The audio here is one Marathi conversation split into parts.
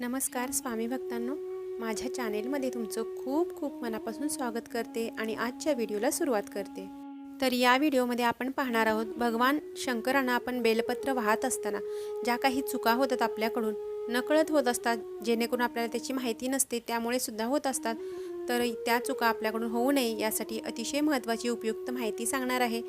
नमस्कार स्वामी भक्तांनो. माझ्या चॅनेलमध्ये तुमचं खूप खूप मनापासून स्वागत करते आणि आजच्या व्हिडिओला सुरुवात करते. तर या व्हिडिओमध्ये आपण पाहणार आहोत भगवान शंकरांना आपण बेलपत्र वाहत असताना ज्या काही चुका होतात आपल्याकडून नकळत होत असतात जेणेकरून आपल्याला त्याची माहिती नसते त्यामुळे सुद्धा होत असतात. तर त्या चुका आपल्याकडून होऊ नये यासाठी अतिशय महत्त्वाची उपयुक्त माहिती सांगणार आहे.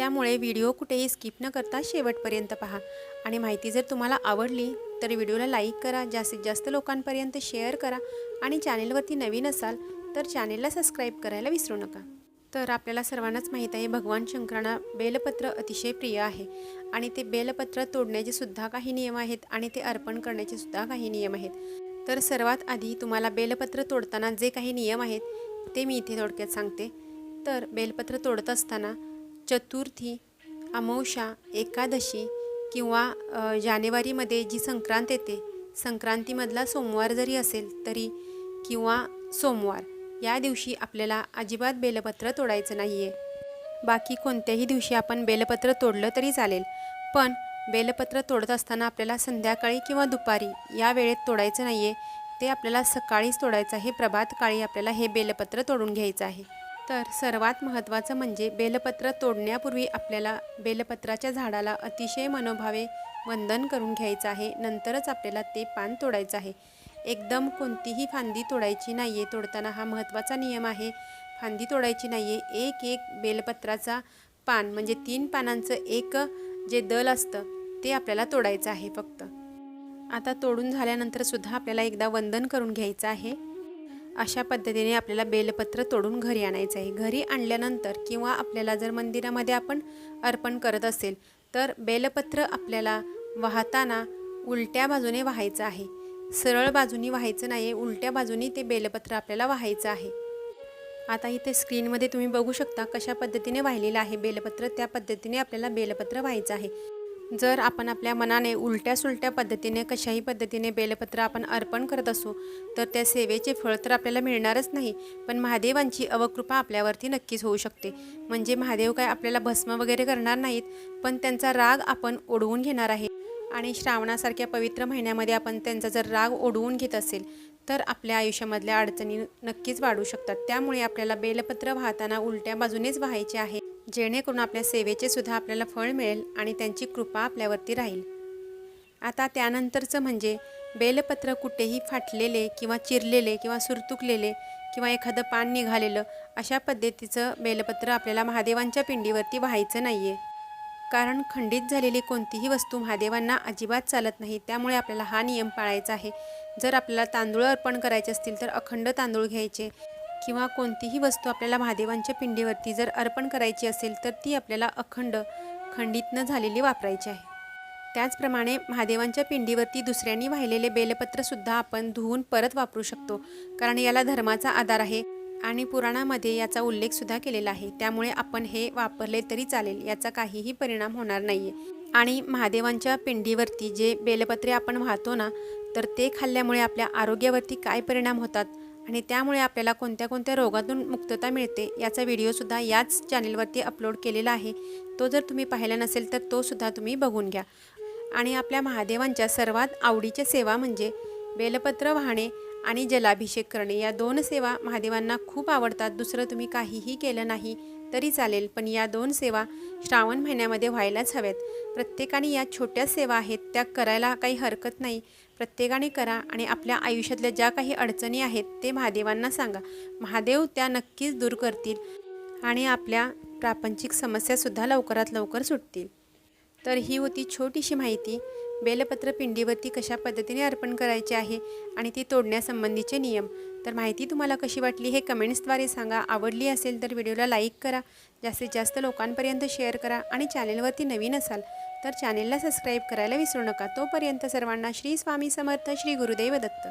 त्यामुळे व्हिडिओ कुठेही स्किप न करता शेवटपर्यंत पहा. आणि माहिती जर तुम्हाला आवडली तर व्हिडिओला लाईक करा जास्तीत जास्त लोकांपर्यंत शेअर करा आणि चॅनेलवरती नवीन असाल तर चॅनेलला सबस्क्राईब करायला विसरू नका. तर आपल्याला सर्वांनाच माहीत आहे भगवान शंकरांना बेलपत्र अतिशय प्रिय आहे आणि ते बेलपत्र तोडण्याचे सुद्धा काही नियम आहेत आणि ते अर्पण करण्याचे सुद्धा काही नियम आहेत. तर सर्वात आधी तुम्हाला बेलपत्र तोडताना जे काही नियम आहेत ते मी इथे थोडक्यात सांगते. तर बेलपत्र तोडत असताना चतुर्थी अमावस्या एकादशी किंवा जानेवारीमध्ये जी संक्रांत येते संक्रांतीमधला सोमवार जरी असेल तरी किंवा सोमवार या दिवशी आपल्याला अजिबात बेलपत्र तोडायचं नाही आहे बाकी कोणत्याही दिवशी आपण बेलपत्र तोडलं तरी चालेल पण बेलपत्र तोडत असताना आपल्याला संध्याकाळी किंवा दुपारी या वेळेत तोडायचं नाही आहे ते आपल्याला सकाळीच तोडायचं आहे. प्रभात काळी आपल्याला हे बेलपत्र तोडून घ्यायचं आहे. तर सर्वात महत्त्वाचं म्हणजे बेलपत्र तोडण्यापूर्वी आपल्याला बेलपत्राच्या झाडाला अतिशय मनोभावे वंदन करून घ्यायचं आहे. नंतरच आपल्याला ते पान तोडायचं आहे. एकदम कोणतीही फांदी तोडायची नाही आहे तोडताना हा महत्त्वाचा नियम आहे. फांदी तोडायची नाही आहे एक एक बेलपत्राचा पान म्हणजे तीन पानांचं एक जे दल असतं ते आपल्याला तोडायचं आहे फक्त. आता तोडून झाल्यानंतर सुद्धा आपल्याला एकदा वंदन करून घ्यायचं आहे. अशा पद्धतीने आपल्याला बेलपत्र तोडून घरी आणायचं आहे. घरी आणल्यानंतर किंवा आपल्याला जर मंदिरामध्ये आपण अर्पण करत असेल तर बेलपत्र आपल्याला वाहताना उलट्या बाजूने वाहायचं आहे. सरळ बाजूनी व्हायचं नाही आहे उलट्या बाजूनी ते बेलपत्र आपल्याला व्हायचं आहे. आता इथे स्क्रीनमध्ये तुम्ही बघू शकता कशा पद्धतीने वाहिलेलं आहे बेलपत्र. त्या पद्धतीने आपल्याला बेलपत्र व्हायचं आहे. जर आपण आपल्या मनाने उलट्या सुलट्या पद्धतीने कशाही पद्धतीने बेलपत्र आपण अर्पण करत असू तर त्या सेवेचे फळ तर आपल्याला मिळणारच नाही पण महादेवांची अवकृपा आपल्यावरती नक्कीच होऊ शकते. म्हणजे महादेव काय आपल्याला भस्म वगैरे करणार नाहीत पण त्यांचा राग आपण ओढवून घेणार आहे. आणि श्रावणासारख्या पवित्र महिन्यामध्ये आपण त्यांचा जर राग ओढवून घेत असेल तर आपल्या आयुष्यामधल्या अडचणी नक्कीच वाढू शकतात. त्यामुळे आपल्याला बेलपत्र वाहताना उलट्या बाजूनेच व्हायचे आहे. जेणेकरून आपल्या सेवेचे सुद्धा आपल्याला फळ मिळेल आणि त्यांची कृपा आपल्यावरती राहील. आता त्यानंतरचं म्हणजे बेलपत्र कुठेही फाटलेले किंवा चिरलेले किंवा सुरतुकलेले किंवा एखादं पान निघालेलं अशा पद्धतीचं बेलपत्र आपल्याला महादेवांच्या पिंडीवरती व्हायचं नाही आहे कारण खंडित झालेली कोणतीही वस्तू महादेवांना अजिबात चालत नाही त्यामुळे आपल्याला हा नियम पाळायचा आहे. जर आपल्याला तांदूळ अर्पण करायचे असतील तर अखंड तांदूळ घ्यायचे. किंवा कोणतीही वस्तू आपल्याला महादेवांच्या पिंडीवरती जर अर्पण करायची असेल तर ती आपल्याला अखंड खंडित न झालेली वापरायची आहे. त्याचप्रमाणे महादेवांच्या पिंडीवरती दुसऱ्यांनी वाहिलेले बेलपत्रसुद्धा आपण धुवून परत वापरू शकतो कारण याला धर्माचा आधार आहे आणि पुराणामध्ये याचा उल्लेखसुद्धा केलेला आहे. त्यामुळे आपण हे वापरले तरी चालेल याचा काहीही परिणाम होणार नाही आहे आणि महादेवांच्या पिंडीवरती जे बेलपत्रे आपण वाहतो ना तर ते खाल्ल्यामुळे आपल्या आरोग्यावरती काय परिणाम होतात? आणि त्यामुळे आपल्याला कोणत्या कोणत्या रोगातून मुक्तता मिळते याचा व्हिडिओसुद्धा याच चॅनेलवरती अपलोड केलेला आहे. तो जर तुम्ही पाहिला नसेल तर तोसुद्धा तुम्ही बघून घ्या. आणि आपल्या महादेवांच्या सर्वात आवडीच्या सेवा म्हणजे बेलपत्र वाहणे आणि जलाभिषेक करणे या दोन सेवा महादेवांना खूप आवडतात. दुसरं तुम्ही काहीही केलं नाही तरी चालेल पण या दोन सेवा श्रावण महिन्यामध्ये व्हायलाच हव्यात. प्रत्येकाने या छोट्या सेवा आहेत त्या करायला काही हरकत नाही. प्रत्येकाने करा आणि आपल्या आयुष्यातल्या ज्या काही अडचणी आहेत ते महादेवांना सांगा. महादेव त्या नक्कीच दूर करतील आणि आपल्या प्रापंचिक समस्यासुद्धा लवकरात लवकर सुटतील. तर ही होती छोटीशी माहिती. बेलपत्र पिंडीवरती कशा पद्धतीने अर्पण करायचे आहे आणि ती तोडण्यासंबंधीचे नियम. तर माहिती तुम्हाला कशी वाटली हे कमेंट्सद्वारे सांगा. आवडली असेल तर व्हिडिओला लाईक करा. जास्तीत जास्त लोकांपर्यंत शेअर करा आणि चॅनेलवरती नवीन असाल तर चॅनेलला सबस्क्राईब करायला विसरू नका. तोपर्यंत सर्वांना श्री स्वामी समर्थ श्री गुरुदेव दत्त.